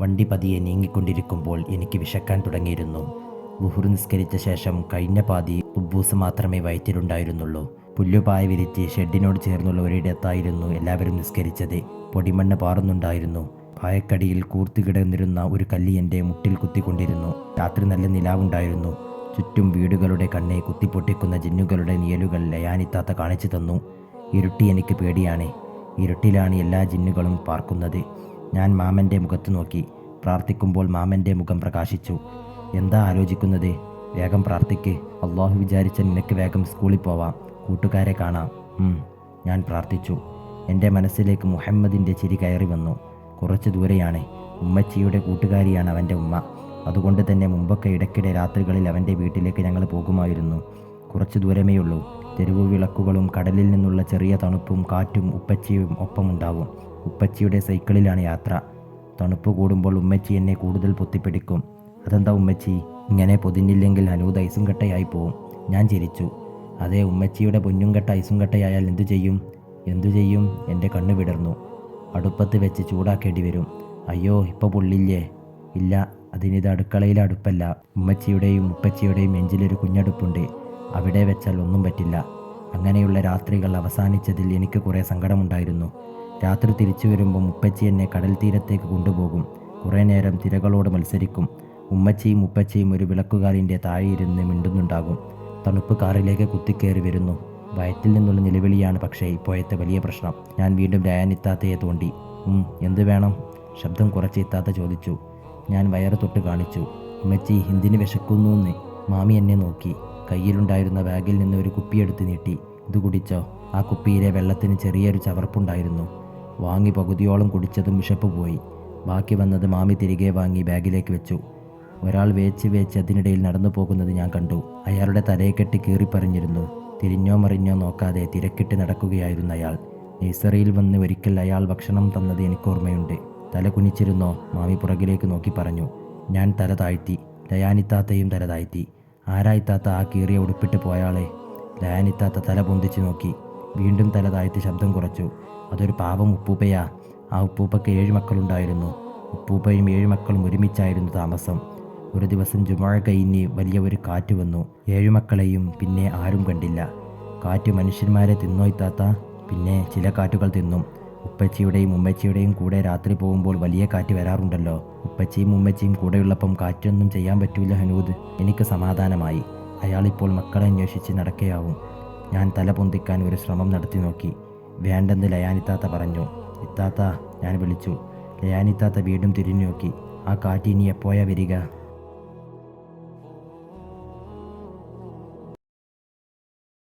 വണ്ടി പതിയെ നീങ്ങിക്കൊണ്ടിരിക്കുമ്പോൾ എനിക്ക് വിശക്കാൻ തുടങ്ങിയിരുന്നു. വുഹുർ നിസ്കരിച്ച ശേഷം കഴിഞ്ഞ പാതി ഉബ്ബൂസ് മാത്രമേ വയറ്റിലുണ്ടായിരുന്നുള്ളൂ. പുല്ലുപായ വിരിച്ച് ഷെഡിനോട് ചേർന്നുള്ള ഒരിടത്തായിരുന്നു എല്ലാവരും നിസ്കരിച്ചത്. പൊടിമണ്ണ് പാറുന്നുണ്ടായിരുന്നു. പായക്കടിയിൽ കൂർത്തു കിടന്നിരുന്ന ഒരു കല്ലി എന്റെ മുട്ടിൽ കുത്തിക്കൊണ്ടിരുന്നു. രാത്രി നല്ല നിലാവുണ്ടായിരുന്നു. ചുറ്റും വീടുകളുടെ കണ്ണെ കുത്തിപ്പൊട്ടിക്കുന്ന ജിന്നുകളുടെ നിയലുകൾ ലയാനിത്താത്ത കാണിച്ചു തന്നു. ഇരുട്ടി എനിക്ക് പേടിയാണ്. ഇരുട്ടിലാണ് എല്ലാ ജിന്നുകളും പാർക്കുന്നത്. ഞാൻ മാമന്റെ മുഖത്ത് നോക്കി പ്രാർത്ഥിക്കുമ്പോൾ മാമന്റെ മുഖം പ്രകാശിച്ചു. എന്താ ആലോചിക്കുന്നത്? വേഗം പ്രാർത്ഥിക്ക്. അള്ളാഹു വിചാരിച്ച നിനക്ക് വേഗം സ്കൂളിൽ പോവാം. കൂട്ടുകാരെ കാണാം. ഞാൻ പ്രാർത്ഥിച്ചു. എന്റെ മനസ്സിലേക്ക് മുഹമ്മദിന്റെ ചിരി കയറി വന്നു. കുറച്ച് ദൂരെയാണ്. ഉമ്മച്ചിയുടെ കൂട്ടുകാരിയാണ് അവന്റെ ഉമ്മ. അതുകൊണ്ട് തന്നെ മുമ്പൊക്കെ ഇടയ്ക്കിടെ രാത്രികളിൽ അവന്റെ വീട്ടിലേക്ക് ഞങ്ങൾ പോകുമായിരുന്നു. കുറച്ച് ദൂരമേ ഉള്ളൂ. തെരുവു വിളക്കുകളും കടലിൽ നിന്നുള്ള ചെറിയ തണുപ്പും കാറ്റും ഉപ്പച്ചിയും ഒപ്പമുണ്ടാവും. ഉപ്പച്ചിയുടെ സൈക്കിളിലാണ് യാത്ര. തണുപ്പ് കൂടുമ്പോൾ ഉമ്മച്ചി എന്നെ കൂടുതൽ പൊത്തിപ്പിടിക്കും. അതെന്താ ഉമ്മച്ചി? ഇങ്ങനെ പൊതിഞ്ഞില്ലെങ്കിൽ അനൂത് ഐസും കട്ടയായി പോവും. ഞാൻ ചിരിച്ചു. അതേ ഉമ്മച്ചിയുടെ പൊന്നും കട്ട ഐസും കട്ടയായാൽ എന്തു ചെയ്യും? എന്തു ചെയ്യും? എന്റെ കണ്ണു വിടർന്നു. അടുപ്പത്ത് വെച്ച് ചൂടാക്കേണ്ടി വരും. അയ്യോ ഇപ്പോൾ പൊള്ളില്ലേ? ഇല്ല അതിനിത് അടുക്കളയിലെ അടുപ്പല്ല. ഉമ്മച്ചിയുടെയും ഉപ്പച്ചിയുടെയും എഞ്ചിലൊരു കുഞ്ഞടുപ്പുണ്ട്. അവിടെ വെച്ചാൽ ഒന്നും പറ്റില്ല. അങ്ങനെയുള്ള രാത്രികൾ അവസാനിച്ചതിൽ എനിക്ക് കുറേ സങ്കടമുണ്ടായിരുന്നു. രാത്രി തിരിച്ചു വരുമ്പോൾ മുപ്പച്ചി എന്നെ കടൽ തീരത്തേക്ക് കൊണ്ടുപോകും. കുറേ നേരം തിരകളോട് മത്സരിക്കും. ഉമ്മച്ചിയും ഉപ്പച്ചിയും ഒരു വിളക്കുകാലിന്റെ താഴെ ഇരുന്ന് മിണ്ടുന്നുണ്ടാകും. തണുപ്പ് കാറിലേക്ക് കുത്തിക്കേറി വരുന്നു. വയറ്റിൽ നിന്നുള്ള നിലവിളിയാണ് പക്ഷേ ഇപ്പോഴത്തെ വലിയ പ്രശ്നം. ഞാൻ വീണ്ടും രായാനിത്താത്തയെ തോണ്ടി എന്ത് വേണം? ശബ്ദം കുറച്ച് ചോദിച്ചു. ഞാൻ വയറ് തൊട്ട് കാണിച്ചു. ഉമ്മച്ചി ഹിന്ദിന് വിശക്കുന്നു എന്ന്. മാമി എന്നെ നോക്കി. കയ്യിലുണ്ടായിരുന്ന ബാഗിൽ നിന്ന് ഒരു കുപ്പിയെടുത്ത് നീട്ടി. ഇത് കുടിച്ചോ. ആ കുപ്പിയിലെ വെള്ളത്തിന് ചെറിയൊരു ചവർപ്പുണ്ടായിരുന്നു. വാങ്ങി പകുതിയോളം കുടിച്ചതും വിശപ്പ് പോയി. ബാക്കി വന്നത് മാമി തിരികെ വാങ്ങി ബാഗിലേക്ക് വെച്ചു. ഒരാൾ വേച്ച് വേച്ച് അതിനിടയിൽ നടന്നു പോകുന്നത് ഞാൻ കണ്ടു. അയാളുടെ തലയെ കെട്ടി കീറിപ്പറഞ്ഞിരുന്നു തിരിഞ്ഞോ മറിഞ്ഞോ നോക്കാതെ തിരക്കിട്ട് നടക്കുകയായിരുന്നു അയാൾ. നേഴ്സറിയിൽ വന്ന് ഒരിക്കൽ അയാൾ ഭക്ഷണം തന്നത് എനിക്കോർമ്മയുണ്ട്. തല കുനിച്ചിരുന്നോ? മാമി പുറകിലേക്ക് നോക്കി പറഞ്ഞു. ഞാൻ തല താഴ്ത്തി. ലയാനിത്താത്തയും തല താഴ്ത്തി. ആരായിത്താത്ത ആ കീറിയ ഉടുപ്പിട്ട് പോയാളെ? ലയാനിത്താത്ത തല പൊന്തിച്ചു നോക്കി. വീണ്ടും തല താഴ്ത്തി ശബ്ദം കുറച്ചു. അതൊരു പാവം ഉപ്പൂപ്പയാ. ആ ഉപ്പൂപ്പയ്ക്ക് ഏഴ് മക്കളുണ്ടായിരുന്നു. ഉപ്പൂപ്പയും ഏഴ് മക്കളും ഒരുമിച്ചായിരുന്നു താമസം. ഒരു ദിവസം ജുമാഴ കഴിഞ്ഞ് വലിയ ഒരു കാറ്റ് വന്നു. ഏഴു മക്കളെയും പിന്നെ ആരും കണ്ടില്ല. കാറ്റ് മനുഷ്യന്മാരെ തിന്നോയ്ത്താത്ത പിന്നെ ചില കാറ്റുകൾ തിന്നും. ഉപ്പച്ചിയുടെയും ഉമ്മച്ചിയുടെയും കൂടെ രാത്രി പോകുമ്പോൾ വലിയ കാറ്റ് വരാറുണ്ടല്ലോ. ഉപ്പച്ചിയും ഉമ്മച്ചിയും കൂടെയുള്ളപ്പം കാറ്റൊന്നും ചെയ്യാൻ പറ്റൂല ഹനൂദ്. എനിക്ക് സമാധാനമായി. അയാളിപ്പോൾ മക്കളെ അന്വേഷിച്ച് നടക്കുകയാവും ഞാൻ തല പൊന്തിക്കാൻ ഒരു ശ്രമം നടത്തി നോക്കി. വേണ്ടെന്ന് ലയാനിത്താത്ത പറഞ്ഞു. ഇത്താത്ത ഞാൻ വിളിച്ചു. ലയാനിത്താത്ത വീണ്ടും തിരിഞ്ഞു നോക്കി ആ കാറ്റിനി എപ്പോഴാ വരിക.